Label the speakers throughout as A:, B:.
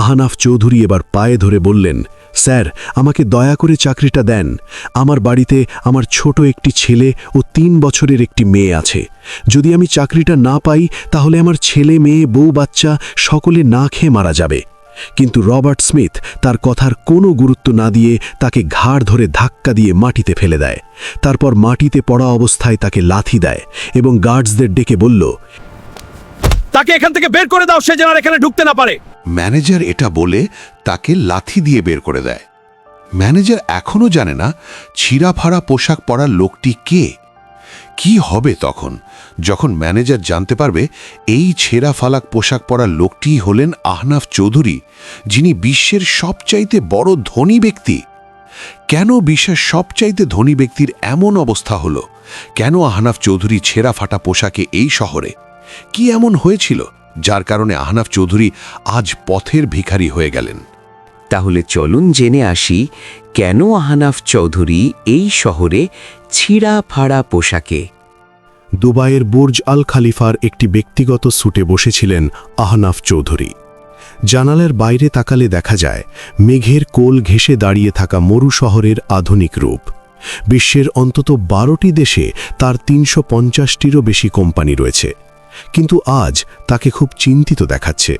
A: আহানাফ চৌধুরী এবার পায়ে ধরে বললেন, স্যার, আমাকে দয়া করে চাকরিটা দেন। আমার বাড়িতে আমার ছোট একটি ছেলে ও তিন বছরের একটি মেয়ে আছে। যদি আমি চাকরিটা না পাই, তাহলে আমার ছেলে, মেয়ে, বউ, বাচ্চা সকলে না খেয়ে মারা যাবে। কিন্তু রবার্ট স্মিথ তার কথার কোনো গুরুত্ব না দিয়ে তাকে ঘাড় ধরে ধাক্কা দিয়ে মাটিতে ফেলে দেয়। তারপর মাটিতে পড়া অবস্থায় তাকে লাথি দেয় এবং গার্ডসদের ডেকে বলল,
B: তাকে এখান থেকে বের করে দাও, সে যেন এখানে ঢুকতে না পারে।
C: ম্যানেজার এটা বলে তাকে লাথি দিয়ে বের করে দেয়। ম্যানেজার এখনও জানে না ছিঁড়াফাড়া পোশাক পরা লোকটি কে। কি হবে তখন? যখন ম্যানেজার জানতে পারবে এই ছেঁড়া ফালাক পোশাক পরা লোকটিই হলেন আহনাফ চৌধুরী, যিনি বিশ্বের সবচাইতে বড় ধনী ব্যক্তি। কেন বিশ্বের সবচাইতে ধনী ব্যক্তির এমন অবস্থা হলো? কেন আহনাফ চৌধুরী ছেঁড়া ফাটা পোশাকে এই শহরে? কি এমন হয়েছিল? যার কারণে আহনাফ চৌধুরী আজ পথের ভিখারি হয়ে গেলেন।
D: তাহলে চলুন জেনে আসি কেন আহনাফ চৌধুরী এই শহরে ছিঁড়া ফাড়া পোশাকে?
A: দুবাইয়ের বুর্জ আল খালিফার একটি ব্যক্তিগত স্যুটে বসেছিলেন আহনাফ চৌধুরী। জানালার বাইরে তাকালে দেখা যায় মেঘের কোল ঘেঁষে দাঁড়িয়ে থাকা মরু শহরের আধুনিক রূপ। বিশ্বের অন্তত বারোটি দেশে তার তিনশো পঞ্চাশটিরও বেশি কোম্পানি রয়েছে। কিন্তু আজ তাকে খুব চিন্তিত দেখাচ্ছে।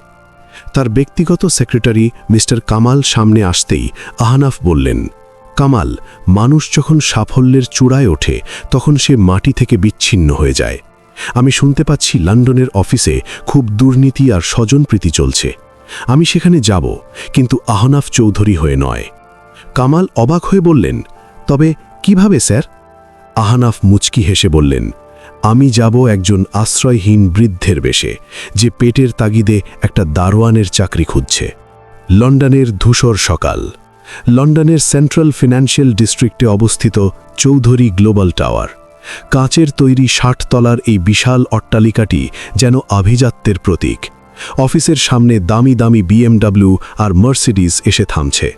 A: তার ব্যক্তিগত সেক্রেটারি মিস্টার কামাল সামনে আসতেই আহনাফ বললেন, কামাল, মানুষ যখন সাফল্যের চূড়ায় ওঠে, তখন সে মাটি থেকে বিচ্ছিন্ন হয়ে যায়। আমি শুনতে পাচ্ছি লন্ডনের অফিসে খুব দুর্নীতি আর স্বজনপ্রীতি চলছে। আমি সেখানে যাব, কিন্তু আহনাফ চৌধুরী হয়ে নয়। কামাল অবাক হয়ে বললেন, তবে কীভাবে, স্যার? আহনাফ মুচকি হেসে বললেন আমি যাব একজন আশ্রয়হীন বৃদ্ধের বেশে, যে পেটের তাগিদে একটা দারোয়ানের চাকরি খুঁজছে। লন্ডনের ধূসর সকাল। লন্ডনের সেন্ট্রাল ফিনান্সিয়াল ডিস্ট্রিক্টে অবস্থিত চৌধুরী গ্লোবাল টাওয়ার। কাঁচের তৈরি ষাট তলার এই বিশাল অট্টালিকাটি যেন আভিজাত্যের প্রতীক। অফিসের সামনে দামি দামি বিএমডাব্লিউ আর মার্সিডিজ এসে থামছে।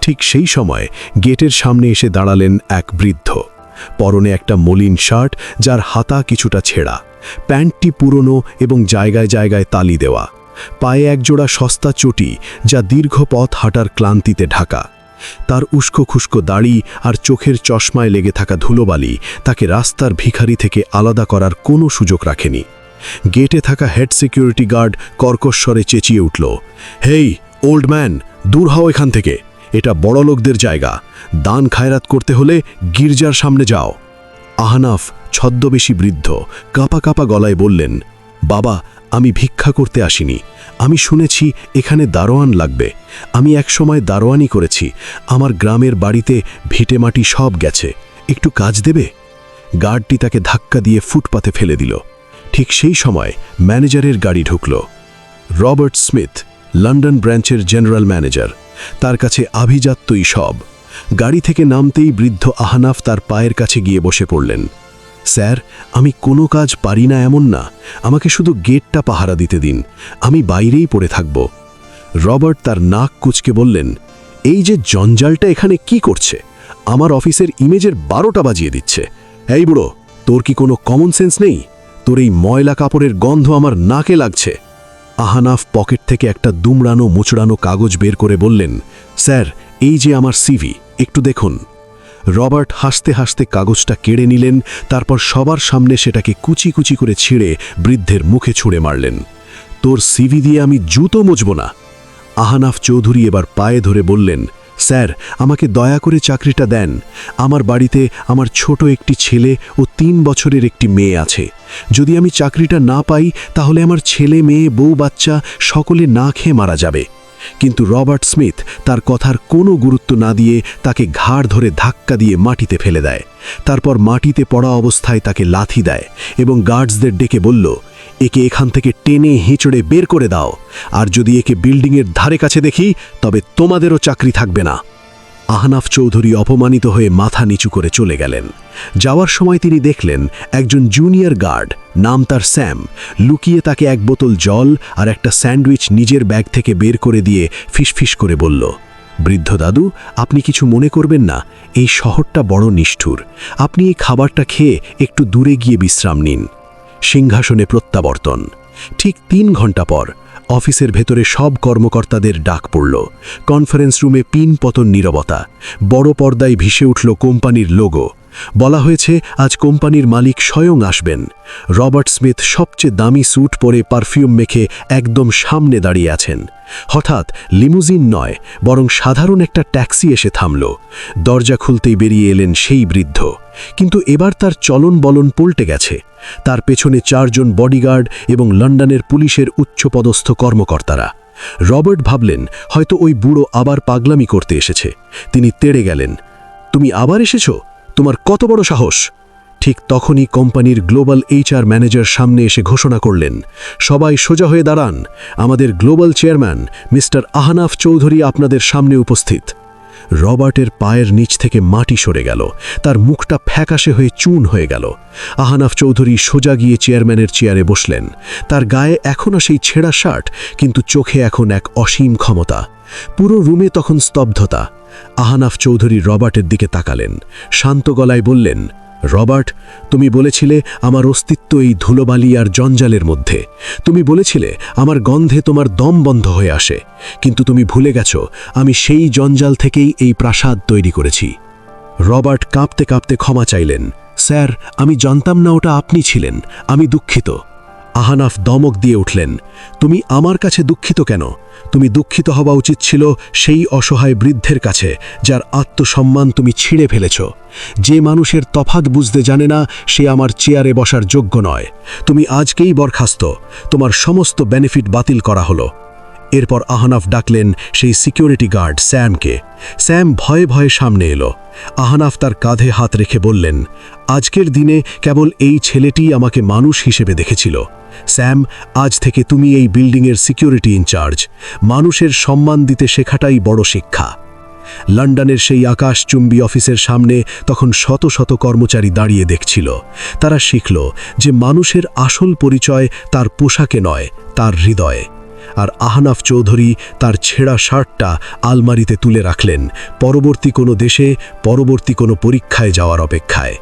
A: ঠিক সেই সময় গেটের সামনে এসে দাঁড়ালেন এক বৃদ্ধ। পরনে একটা মলিন শার্ট যার হাতা কিছুটা ছেঁড়া, প্যান্টটি পুরনো এবং জায়গায় জায়গায় তালি দেওয়া, পায়ে একজোড়া সস্তা চটি যা দীর্ঘ পথ হাঁটার ক্লান্তিতে ঢাকা। তার উস্কো খুস্কো দাড়ি আর চোখের চশমায় লেগে থাকা ধুলোবালি তাকে রাস্তার ভিখারি থেকে আলাদা করার কোনো সুযোগ রাখেনি। গেটে থাকা হেড সিকিউরিটি গার্ড কর্কশ্বরে চেঁচিয়ে উঠল, হেই, ওল্ড ম্যান, দূর হও এখান থেকে। এটা বড় লোকদের জায়গা। দান খায়রাত করতে হলে গির্জার সামনে যাও। আহনাফ ছদ্মবেশী বৃদ্ধ কাপা কাপা গলায় বললেন, বাবা, আমি ভিক্ষা করতে আসিনি। আমি শুনেছি এখানে দারোয়ান লাগবে। আমি একসময় দারোয়ানি করেছি। আমার গ্রামের বাড়িতে ভিটেমাটি সব গেছে। একটু কাজ দেবে? গার্ডটি তাকে ধাক্কা দিয়ে ফুটপাতে ফেলে দিল। ঠিক সেই সময় ম্যানেজারের গাড়ি ঢুকল। রবার্ট স্মিথ, লন্ডন ব্রাঞ্চের জেনারেল ম্যানেজার। তার কাছে আভিজাত্যই সব। গাড়ি থেকে নামতেই বৃদ্ধ আহানাফ তার পায়ের কাছে গিয়ে বসে পড়লেন। স্যার, আমি কোনো কাজ পারি না এমন না। আমাকে শুধু গেটটা পাহারা দিতে দিন। আমি বাইরেই পড়ে থাকব। রবার্ট তার নাক কুচকে বললেন, এই যে জঞ্জালটা এখানে কি করছে? আমার অফিসের ইমেজের বারোটা বাজিয়ে দিচ্ছে। এই বুড়ো, তোর কি কোনো কমন সেন্স নেই? তোর এই ময়লা কাপড়ের গন্ধ আমার নাকে লাগছে। আহানাফ পকেট থেকে একটা দুমড়ানো মুচড়ানো কাগজ বের করে বললেন, স্যার, এই যে আমার সিভি, একটু দেখুন। রবার্ট হাসতে হাসতে কাগজটা কেড়ে নিলেন, তারপর সবার সামনে সেটাকে কুচি কুচি করে ছিঁড়ে বৃদ্ধের মুখে ছুঁড়ে মারলেন। তোর সিভি দিয়ে আমি জুতো মুজব না। আহানাফ চৌধুরী এবার পায়ে ধরে বললেন স্যার, আমাকে দয়া করে চাকরিটা দেন। আমার বাড়িতে আমার ছোট একটি ছেলে ও তিন বছরের একটি মেয়ে আছে। যদি আমি চাকরিটা না পাই, তাহলে আমার ছেলে, মেয়ে, বউ, বাচ্চা সকলে না খেয়ে মারা যাবে। কিন্তু রবার্ট স্মিথ তার কথার কোনো গুরুত্ব না দিয়ে তাকে ঘাড় ধরে ধাক্কা দিয়ে মাটিতে ফেলে দেয়। তারপর মাটিতে পড়া অবস্থায় তাকে লাথি দেয় এবং গার্ডসদের ডেকে বলল, একে এখান থেকে টেনে হিঁচড়ে বের করে দাও। আর যদি একে বিল্ডিংয়ের ধারে কাছে দেখি, তবে তোমাদেরও চাকরি থাকবে না। আহনাফ চৌধুরী অপমানিত হয়ে মাথা নিচু করে চলে গেলেন। যাওয়ার সময় তিনি দেখলেন একজন জুনিয়র গার্ড নাম তার স্যাম। লুকিয়ে তাকে এক বোতল জল আর একটা স্যান্ডউইচ নিজের ব্যাগ থেকে বের করে দিয়ে ফিসফিস করে বলল, বৃদ্ধ দাদু, আপনি কিছু মনে করবেন না, এই শহরটা বড় নিষ্ঠুর। আপনি এই খাবারটা খেয়ে একটু দূরে গিয়ে বিশ্রাম নিন। সিংহাসনে প্রত্যাবর্তন। ঠিক তিন ঘণ্টা পর অফিসের ভেতরে সব কর্মকর্তাদের ডাক পড়ল। কনফারেন্স রুমে পিন পতন নীরবতা। বড় পর্দায় ভেসে উঠল কোম্পানির লোগো। বলা হয়েছে, আজ কোম্পানির মালিক স্বয়ং আসবেন। রবার্ট স্মিথ সবচেয়ে দামি স্যুট পরে পারফিউম মেখে একদম সামনে দাঁড়িয়ে আছেন। হঠাৎ, লিমুজিন নয়, বরং সাধারণ একটা ট্যাক্সি এসে থামল। দরজা খুলতেই বেরিয়ে এলেন সেই বৃদ্ধ। কিন্তু এবার তার চলন বলন পল্টে গেছে। তার পেছনে চারজন বডিগার্ড এবং লন্ডনের পুলিশের উচ্চপদস্থ কর্মকর্তারা। রবার্ট ভাবলেন, হয়তো ওই বুড়ো আবার পাগলামি করতে এসেছে। তিনি তেড়ে গেলেন। তুমি আবার এসেছ? তোমার কত বড় সাহস? ঠিক তখনই কোম্পানির গ্লোবাল এইচআর ম্যানেজার সামনে এসে ঘোষণা করলেন, সবাই সোজা হয়ে দাঁড়ান, আমাদের global chairman mister Ahanaf Chowdhury আপনাদের সামনে উপস্থিত। রবার্টের পায়ের নিচ থেকে মাটি সরে গেল, তার মুখটা ফ্যাকাশে হয়ে চুন হয়ে গেল। আহানাফ চৌধুরী সোজা গিয়ে চেয়ারম্যানের চেয়ারে বসলেন, তার গায়ে এখনও সেই ছেঁড়া শার্ট, কিন্তু চোখে এখন এক অসীম ক্ষমতা। পুরো রুমে তখন স্তব্ধতা আহানাফ চৌধুরী রবার্টের দিকে তাকালেন। শান্ত গলায় বললেন, রবার্ট, তুমি বলেছিলে আমার অস্তিত্ব এই ধুলোবালি আর জঞ্জালের মধ্যে। তুমি বলেছিলে আমার গন্ধে তোমার দম বন্ধ হয়ে আসে। কিন্তু তুমি ভুলে গেছো, আমি সেই জঞ্জাল থেকেই এই প্রাসাদ তৈরি করেছি। রবার্ট কাঁপতে কাঁপতে ক্ষমা চাইলেন, স্যার, আমি জানতাম না ওটা আপনি ছিলেন। আমি দুঃখিত। আহানাফ দমক দিয়ে উঠলেন, তুমি আমার কাছে দুঃখিত কেন? তুমি দুঃখিত হওয়া উচিত ছিল সেই অসহায় বৃদ্ধের কাছে, যার আত্মসম্মান তুমি ছিঁড়ে ফেলেছ। যে মানুষের তফাত বুঝতে জানে না, সে আমার চেয়ারে বসার যোগ্য নয়। তুমি আজকেই বরখাস্ত। তোমার সমস্ত বেনিফিট বাতিল করা হলো। এরপর আহানাফ ডাকলেন সেই সিকিউরিটি গার্ড স্যামকে। স্যাম ভয়ে ভয়ে সামনে এলো। আহানাফ তার কাঁধে হাত রেখে বললেন, আজকের দিনে কেবল এই ছেলেটি আমাকে মানুষ হিসেবে দেখেছিল। স্যাম, আজ থেকে তুমি এই বিল্ডিংয়ের সিকিউরিটি ইনচার্জ। মানুষের সম্মান দিতে শেখাটাই বড় শিক্ষা। লন্ডনের সেই আকাশচুম্বী অফিসের সামনে তখন শত শত কর্মচারী দাঁড়িয়ে দেখছিল। তারা শিখল যে মানুষের আসল পরিচয় তার পোশাকে নয়, তার হৃদয়ে। আর আহনাফ চৌধুরী তার ছেঁড়া শার্টটা আলমারিতে তুলে রাখলেন, পরবর্তী কোনো দেশে, পরবর্তী কোনো পরীক্ষায় যাওয়ার অপেক্ষায়।